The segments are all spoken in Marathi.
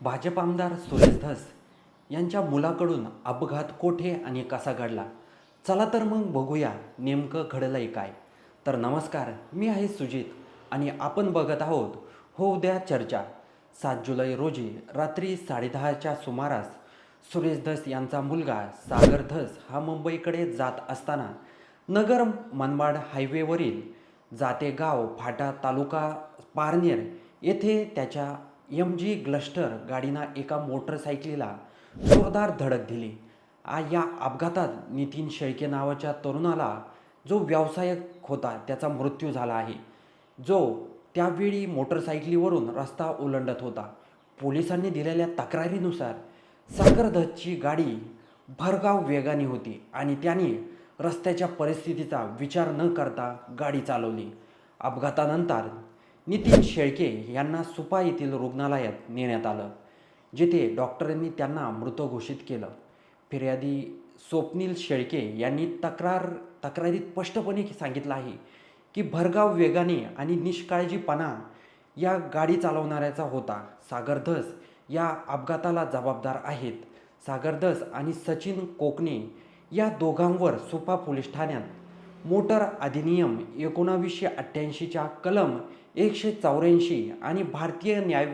भाजप आमदार सुरेश धस यांच्या मुलाकडून अपघात कोठे आणि कसा घडला? चला तर मग बघूया नेमकं घडलंय काय. तर नमस्कार मी आहे सुजित आणि आपण बघत आहोत हो उद्या चर्चा. सात जुलै रोजी रात्री साडेदहाच्या सुमारास सुरेश धस यांचा मुलगा सागर धस हा मुंबईकडे जात असताना नगर मनमाड हायवेवरील जाते गाव फाटा तालुका पारनेर येथे त्याच्या एम जी ग्लस्टर गाडीनं एका मोटरसायकलीला जोरदार धडक दिली. आ या अपघातात नितीन शेळके नावाच्या तरुणाला जो व्यावसायिक होता त्याचा मृत्यू झाला आहे. जो त्यावेळी मोटरसायकलीवरून रस्ता ओलांडत होता. पोलिसांनी दिलेल्या तक्रारीनुसार सागरधची गाडी भरगाव वेगाने होती आणि त्याने रस्त्याच्या परिस्थितीचा विचार न करता गाडी चालवली. अपघातानंतर नितीन शेळके यांना सुपा येथील रुग्णालयात नेण्यात आलं जिथे डॉक्टरांनी त्यांना मृत घोषित केलं. फिर्यादी स्वप्नील शेळके यांनी तक्रार तक्रारीत स्पष्टपणे सांगितलं आहे की भरगाव वेगाने आणि निष्काळजीपणा या गाडी चालवणाऱ्याचा होता. सागरधस या अपघाताला जबाबदार आहेत. सागरधस आणि सचिन कोकणे या दोघांवर सुपा पोलीस ठाण्यात मोटर अधिनियम एकोणावीसशे अठ्ठ्याऐंशीच्या कलम एकशे चौऱ्याऐंशी आणि भारतीय न्याय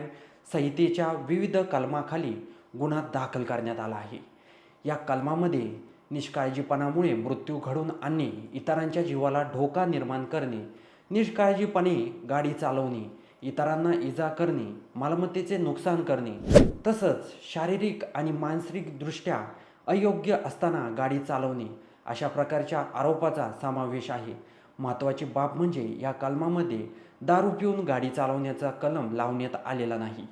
संहितेच्या विविध कलमाखाली गुन्हा दाखल करण्यात आला आहे. या कलमामध्ये निष्काळजीपणामुळे मृत्यू घडून आणणे इतरांच्या जीवाला धोका निर्माण करणे निष्काळजीपणे गाडी चालवणे इतरांना इजा करणे मालमत्तेचे नुकसान करणे तसंच शारीरिक आणि मानसिकदृष्ट्या अयोग्य असताना गाडी चालवणे अशा प्रकारच्या आरोपाचा समावेश आहे. महत्त्वाची बाब म्हणजे या कलमामध्ये दारू पिऊन गाडी चालवण्याचा कलम लावण्यात आलेला नाही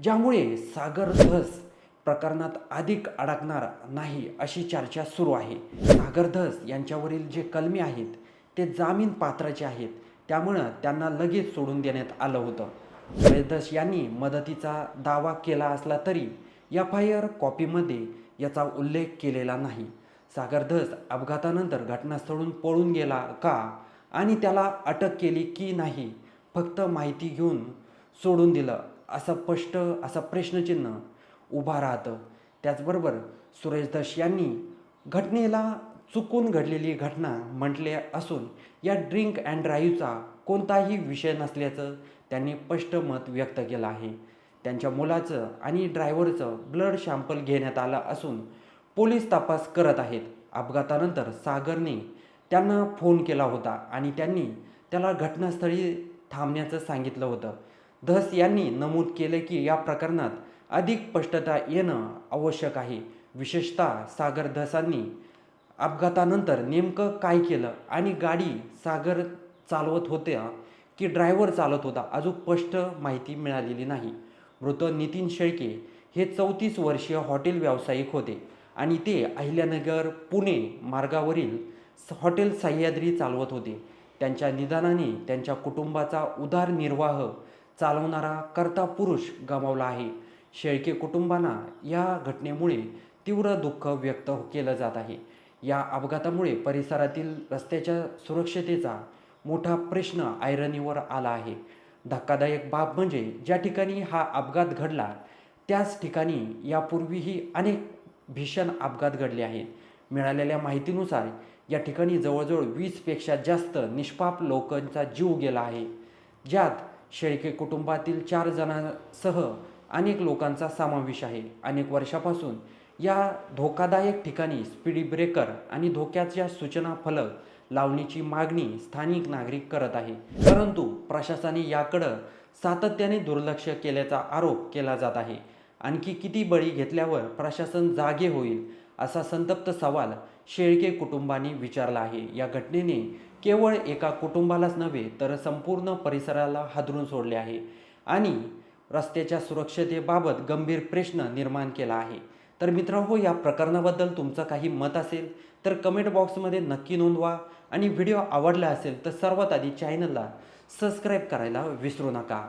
ज्यामुळे सागर धस प्रकरणात अधिक अडकणार नाही अशी चर्चा सुरू आहे. सागर धस यांच्यावरील जे कलमी आहेत ते जामीन पात्राचे आहेत. त्यामुळं त्यांना लगेच सोडून देण्यात आलं होतं. सुरेश यांनी मदतीचा दावा केला असला तरी एफ आय आर कॉपीमध्ये याचा उल्लेख केलेला नाही. सागर धस अपघातानंतर घटनास्थळून पळून गेला का? आणि त्याला अटक केली की नाही? फक्त माहिती घेऊन सोडून दिलं असं स्पष्ट असं प्रश्नचिन्ह उभा राहतं. त्याचबरोबर सुरेश दश यांनी घटनेला चुकून घडलेली घटना म्हटले असून या ड्रिंक अँड ड्राईव्हचा कोणताही विषय नसल्याचं त्यांनी स्पष्ट मत व्यक्त केलं आहे. त्यांच्या मुलाचं आणि ड्रायव्हरचं ब्लड शॅम्पल घेण्यात आलं असून पोलीस तपास करत आहेत. अपघातानंतर सागरने त्यांना फोन केला होता आणि त्यांनी त्याला घटनास्थळी थांबण्याचं सांगितलं होतं. धस यांनी नमूद केलं की या प्रकरणात अधिक स्पष्टता येणं आवश्यक आहे. विशेषतः सागर धसांनी अपघातानंतर नेमकं काय केलं आणि गाडी सागर चालवत होत्या की ड्रायव्हर चालत होता अजून स्पष्ट माहिती मिळालेली नाही. मृत नितीन शेळके हे चौतीस वर्षीय हॉटेल व्यावसायिक होते. आणि ते अहिल्यानगर पुणे मार्गावरील हॉटेल सह्याद्री चालवत होते. त्यांच्या निदानाने त्यांच्या कुटुंबाचा उदारनिर्वाह चालवणारा कर्ता पुरुष गमावला आहे. शेळके कुटुंबांना या घटनेमुळे तीव्र दुःख व्यक्त केलं जात आहे. या अपघातामुळे परिसरातील रस्त्याच्या सुरक्षतेचा मोठा प्रश्न ऐरणीवर आला आहे. धक्कादायक बाब म्हणजे ज्या ठिकाणी हा अपघात घडला त्याच ठिकाणी यापूर्वीही अनेक भीषण अपघात घडले आहेत मिळालेल्या माहितीनुसार या ठिकाणी जवळजवळ वीसपेक्षा जास्त निष्पाप लोकांचा जीव गेला आहे ज्यात शेळके कुटुंबातील चार जणांसह अनेक लोकांचा समावेश आहे. अनेक वर्षापासून या धोकादायक ठिकाणी स्पीडी ब्रेकर आणि धोक्याच्या सूचना फलक लावण्याची मागणी स्थानिक नागरिक करत आहे. परंतु प्रशासनाने याकडं सातत्याने दुर्लक्ष केल्याचा आरोप केला जात आहे. आणखी किती बळी घेतल्यावर प्रशासन जागे होईल असा संतप्त सवाल शेळके कुटुंबाने विचारला आहे. या घटनेने केवळ एका कुटुंबालाच नव्हे तर संपूर्ण परिसराला हादरून सोडले आहे आणि रस्त्याच्या सुरक्षतेबाबत गंभीर प्रश्न निर्माण केला आहे. तर मित्रांनो हो, या प्रकरणाबद्दल तुमचं काही मत असेल तर कमेंट बॉक्समध्ये नक्की नोंदवा आणि व्हिडिओ आवडला असेल तर सर्वात आधी चॅनलला सबस्क्राईब करायला विसरू नका.